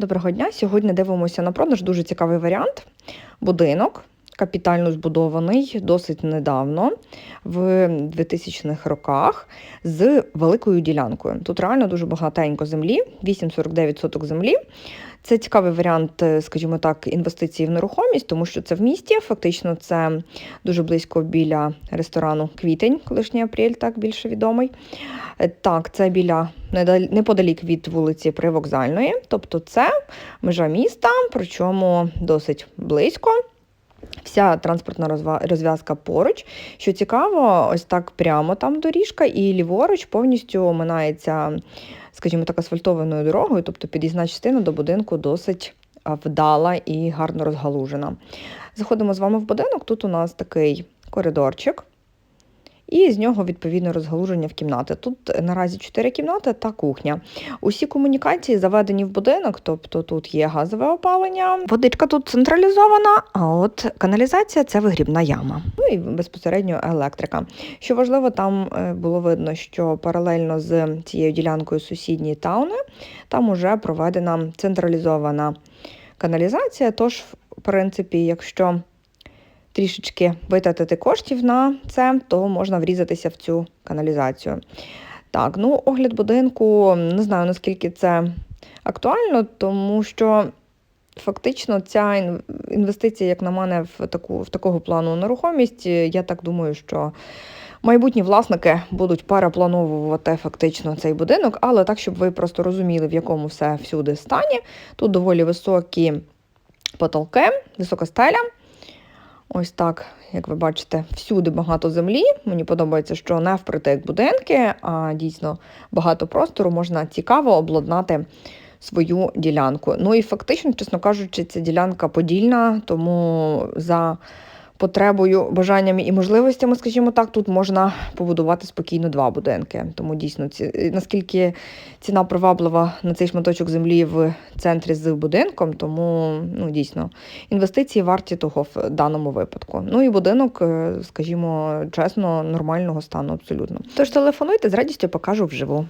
Доброго дня. Сьогодні дивимося на продаж дуже цікавий варіант. Будинок капітально збудований досить недавно, в 2000-х роках, з великою ділянкою. Тут реально дуже багатенько землі, 8,49 соток землі. Це цікавий варіант, е, скажімо так, інвестиції в нерухомість, тому що це в місті. Фактично, це дуже близько біля ресторану Квітень, колишній апрель, так більше відомий. Е, Так, це біля неподалік від вулиці Привокзальної, тобто це межа міста, причому досить близько. Вся транспортна розв'язка поруч. Що цікаво, ось так прямо там доріжка, і ліворуч повністю оминається, скажімо так, асфальтованою дорогою, тобто під'їзна частина до будинку досить вдала і гарно розгалужена. Заходимо з вами в будинок. Тут у нас такий коридорчик. І з нього відповідно розгалуження в кімнати. Тут наразі чотири кімнати та кухня. Усі комунікації заведені в будинок, тобто тут є газове опалення, водичка тут централізована, а от каналізація це вигрібна яма. Ну і безпосередньо електрика. Що важливо, там е, було видно, що паралельно з цією ділянкою сусідні тауни, там уже проведена централізована каналізація. Тож, в принципі, якщо трішечки витратити коштів на це, то можна врізатися в цю каналізацію. Так, ну огляд будинку не знаю наскільки це актуально, тому що фактично ця інвестиція, як на мене, в таку в такого плану нерухомість, я так думаю, що. Майбутні власники будуть переплановувати фактично цей будинок, але так, щоб ви просто розуміли, в якому все всюди стані. Тут доволі високі потолки, висока стеля. Ось так, як ви бачите, всюди багато землі. Мені подобається, що не як будинки, а дійсно багато простору можна цікаво обладнати свою ділянку. Ну і фактично, чесно кажучи, ця ділянка подільна, тому за потребою, бажаннями і можливостями, скажімо так, тут можна побудувати спокійно два будинки. Тому дійсно, ці, наскільки ціна приваблива на цей шматочок землі в центрі з будинком, тому ну, дійсно інвестиції варті того в даному випадку. Ну і будинок, е, скажімо чесно, нормального стану абсолютно. Тож телефонуйте, з радістю покажу вживу.